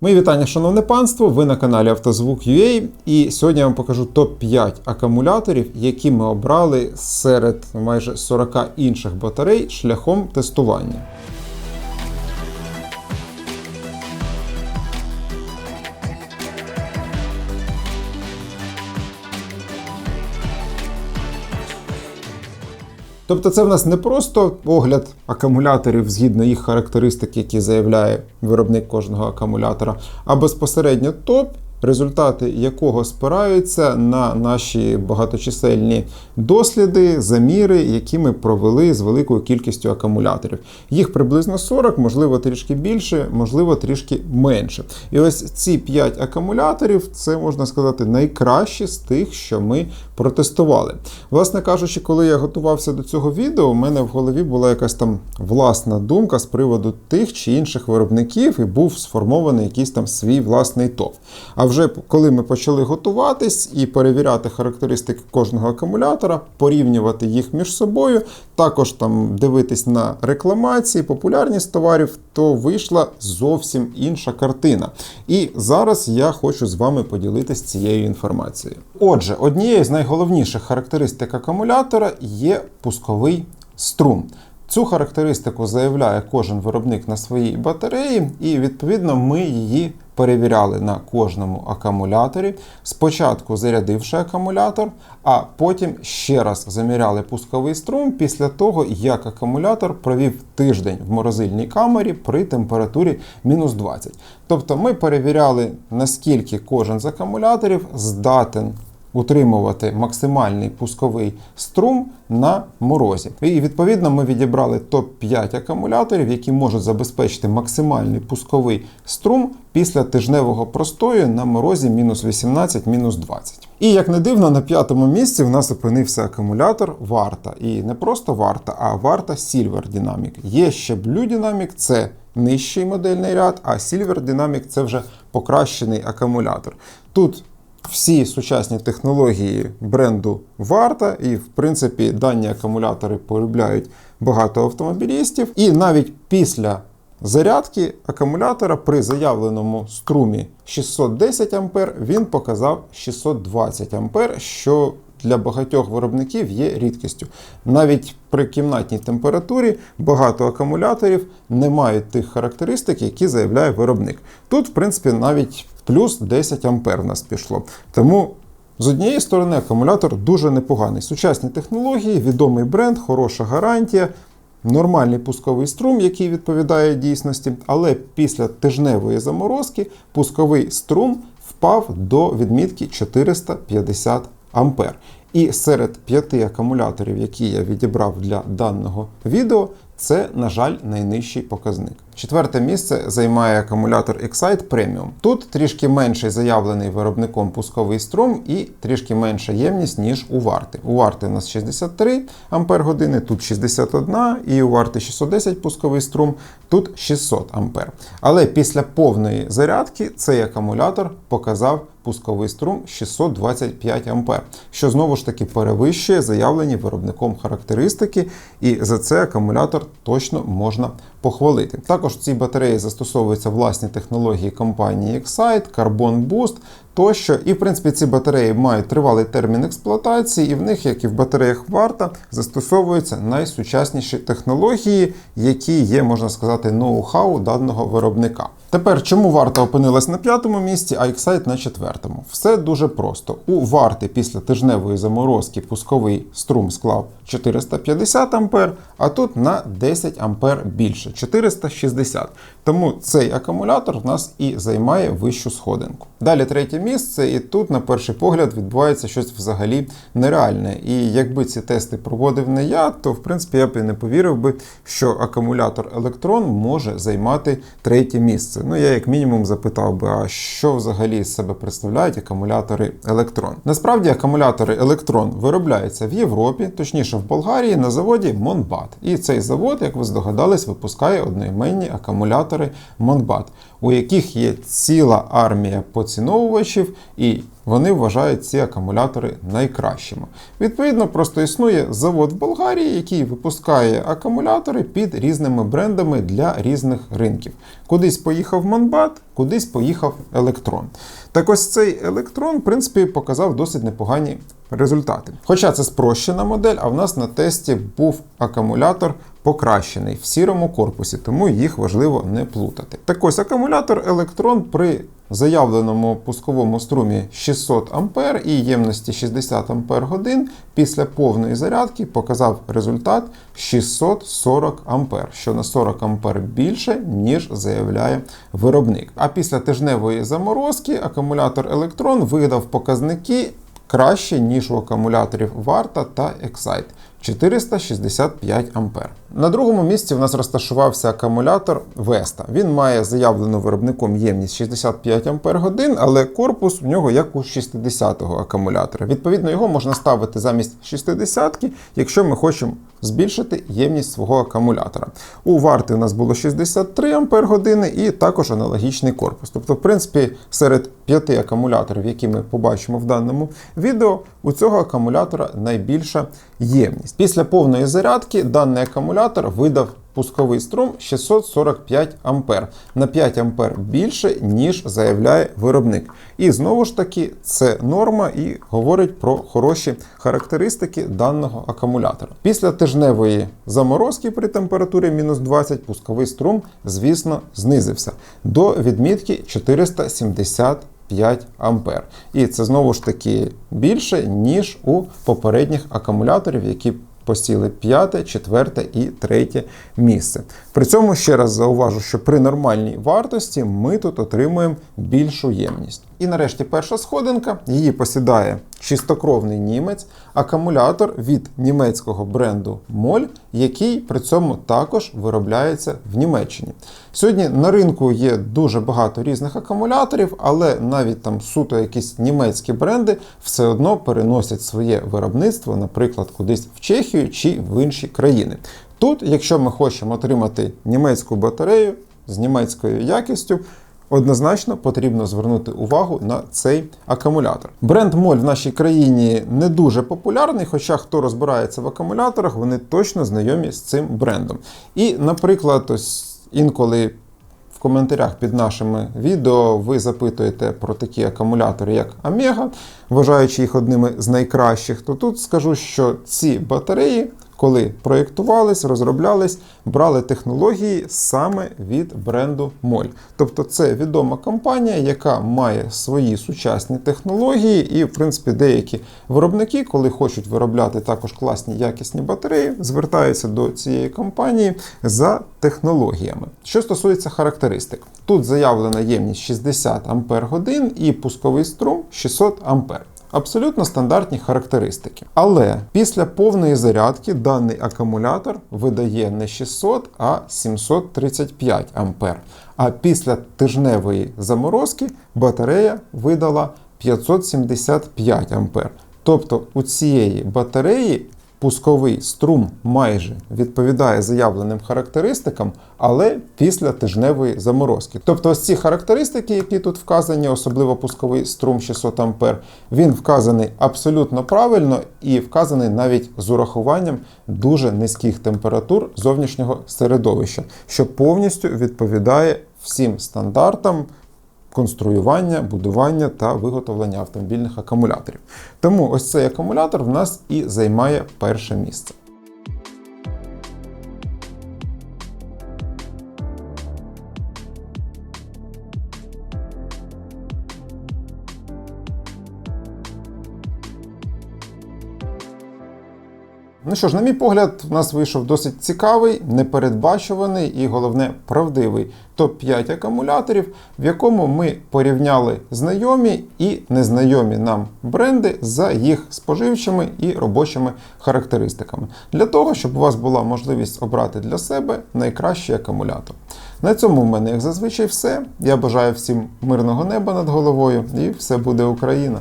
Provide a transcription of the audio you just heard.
Мої вітання, шановне панство! Ви на каналі Автозвук.ua і сьогодні я вам покажу топ-5 акумуляторів, які ми обрали серед майже 40 інших батарей шляхом тестування. Тобто це в нас не просто огляд акумуляторів згідно їх характеристик, які заявляє виробник кожного акумулятора, а безпосередньо топ, результати якого спираються на наші багаточисельні досліди, заміри, які ми провели з великою кількістю акумуляторів. Їх приблизно 40, можливо, трішки більше, можливо, трішки менше. І ось ці 5 акумуляторів це можна сказати найкращі з тих, що ми протестували. Власне кажучи, коли я готувався до цього відео, у мене в голові була якась там власна думка з приводу тих чи інших виробників, і був сформований якийсь там свій власний топ. А вже коли ми почали готуватись і перевіряти характеристики кожного акумулятора, порівнювати їх між собою, також там дивитись на рекламації, популярність товарів, то вийшла зовсім інша картина. І зараз я хочу з вами поділитися цією інформацією. Отже, однією з найголовніших характеристик акумулятора є пусковий струм. Цю характеристику заявляє кожен виробник на своїй батареї, і відповідно ми її перевіряли на кожному акумуляторі. Спочатку зарядивши акумулятор, а потім ще раз заміряли пусковий струм після того, як акумулятор провів тиждень в морозильній камері при температурі мінус 20. Тобто ми перевіряли, наскільки кожен з акумуляторів здатен утримувати максимальний пусковий струм на морозі. І відповідно ми відібрали топ-5 акумуляторів, які можуть забезпечити максимальний пусковий струм після тижневого простою на морозі мінус 18, мінус 20. І як не дивно, на п'ятому місці в нас опинився акумулятор Варта. І не просто Варта, а Варта Silver Dynamic. Є ще Blue Dynamic, це нижчий модельний ряд, а Silver Dynamic це вже покращений акумулятор. Тут всі сучасні технології бренду варта, і, в принципі, дані акумулятори полюбляють багато автомобілістів. І навіть після зарядки акумулятора при заявленому струмі 610 А він показав 620 А, що для багатьох виробників є рідкістю. Навіть при кімнатній температурі багато акумуляторів не мають тих характеристик, які заявляє виробник. Тут, в принципі, навіть плюс 10 ампер в нас пішло. Тому. З однієї сторони, акумулятор дуже непоганий. Сучасні технології, відомий бренд, хороша гарантія, нормальний пусковий струм, який відповідає дійсності, але після тижневої заморозки пусковий струм впав до відмітки 450 ампер. І серед п'яти акумуляторів, які я відібрав для даного відео, це, на жаль, найнижчий показник. Четверте місце займає акумулятор Excite Premium. Тут трішки менший заявлений виробником пусковий струм і трішки менша ємність, ніж у варти. У варти у нас 63 Ампер години, тут 61, і у варти 610 пусковий струм, тут 600 Ампер. Але після повної зарядки цей акумулятор показав пусковий струм 625 А, що знову ж таки перевищує заявлені виробником характеристики, і за це акумулятор точно можна похвалити. Також в цій батареї застосовуються власні технології компанії Excite, Carbon Boost тощо. І, в принципі, ці батареї мають тривалий термін експлуатації, і в них, як і в батареях варта, застосовуються найсучасніші технології, які є, можна сказати, ноу-хау даного виробника. Тепер, чому варта опинилась на п'ятому місці, а Excite на четвертому? Все дуже просто. У варти після тижневої заморозки пусковий струм склав 450 А, а тут на 10 А більше 460. Тому цей акумулятор в нас і займає вищу сходинку. Далі третє місце, і тут, на перший погляд, відбувається щось взагалі нереальне. І якби ці тести проводив не я, то в принципі я б і не повірив би, що акумулятор електрон може займати третє місце. Ну я як мінімум запитав би, а що взагалі з себе представляють акумулятори електрон? Насправді акумулятори електрон виробляються в Європі, точніше в Болгарії, на заводі Монбат. І цей завод, як ви здогадались, випускає одноіменні акумулятори Монбат. У яких є ціла армія поціновувачів, і вони вважають ці акумулятори найкращими. Відповідно, просто існує завод в Болгарії, який випускає акумулятори під різними брендами для різних ринків. Кудись поїхав Монбат, кудись поїхав Електрон. Так ось цей електрон, в принципі, показав досить непогані результати. Хоча це спрощена модель, а в нас на тесті був акумулятор покращений в сірому корпусі, тому їх важливо не плутати. Так ось акумулятор електрон при заявленому пусковому струмі 600 А і ємності 60 Ах після повної зарядки показав результат 640 А, що на 40 А більше, ніж заявляє виробник. А після тижневої заморозки акумулятор електрон видав показники краще, ніж у акумуляторів Варта та Excite. 465 А. На другому місці в нас розташувався акумулятор Vesta. Він має заявлену виробником ємність 65 Ах, але корпус в нього як у 60-го акумулятора. Відповідно, його можна ставити замість 60-ки, якщо ми хочемо збільшити ємність свого акумулятора. У варти у нас було 63 Ах і також аналогічний корпус. Тобто, в принципі, серед п'яти акумуляторів, які ми побачимо в даному відео, у цього акумулятора найбільша ємність. Після повної зарядки даний акумулятор видав пусковий струм 645 А на 5 А більше, ніж заявляє виробник. І знову ж таки, це норма і говорить про хороші характеристики даного акумулятора. Після тижневої заморозки при температурі мінус 20 пусковий струм, звісно, знизився до відмітки 470 5 ампер. І це знову ж таки більше, ніж у попередніх акумуляторів, які посіли п'яте, четверте і третє місце. При цьому ще раз зауважу, що при нормальній вартості ми тут отримуємо більшу ємність. І нарешті перша сходинка, її посідає чистокровний німець, акумулятор від німецького бренду Моль, який при цьому також виробляється в Німеччині. Сьогодні на ринку є дуже багато різних акумуляторів, але навіть там суто якісь німецькі бренди все одно переносять своє виробництво, наприклад, кудись в Чехію чи в інші країни. Тут, якщо ми хочемо отримати німецьку батарею з німецькою якістю, Однозначно потрібно звернути увагу на цей акумулятор. Бренд Моль в нашій країні не дуже популярний, хоча хто розбирається в акумуляторах, вони точно знайомі з цим брендом. І, наприклад, ось інколи в коментарях під нашими відео ви запитуєте про такі акумулятори, як Омега, вважаючи їх одними з найкращих, то тут скажу, що ці батареї коли проєктувались, розроблялись, брали технології саме від бренду Моль. Тобто це відома компанія, яка має свої сучасні технології, і, в принципі, деякі виробники, коли хочуть виробляти також класні якісні батареї, звертаються до цієї компанії за технологіями. Що стосується характеристик, тут заявлена ємність 60 Ах і пусковий струм 600 А. Абсолютно стандартні характеристики. Але після повної зарядки даний акумулятор видає не 600, а 735 А. А після тижневої заморозки батарея видала 575 А. Тобто у цієї батареї пусковий струм майже відповідає заявленим характеристикам, але після тижневої заморозки. Тобто, ось ці характеристики, які тут вказані, особливо пусковий струм 600 А, він вказаний абсолютно правильно і вказаний навіть з урахуванням дуже низьких температур зовнішнього середовища, що повністю відповідає всім стандартам конструювання, будування та виготовлення автомобільних акумуляторів. Тому ось цей акумулятор в нас і займає перше місце. Ну що ж, на мій погляд, у нас вийшов досить цікавий, непередбачуваний і головне правдивий топ-5 акумуляторів, в якому ми порівняли знайомі і незнайомі нам бренди за їх споживчими і робочими характеристиками, для того, щоб у вас була можливість обрати для себе найкращий акумулятор. На цьому в мене, як зазвичай, все. Я бажаю всім мирного неба над головою і все буде Україна!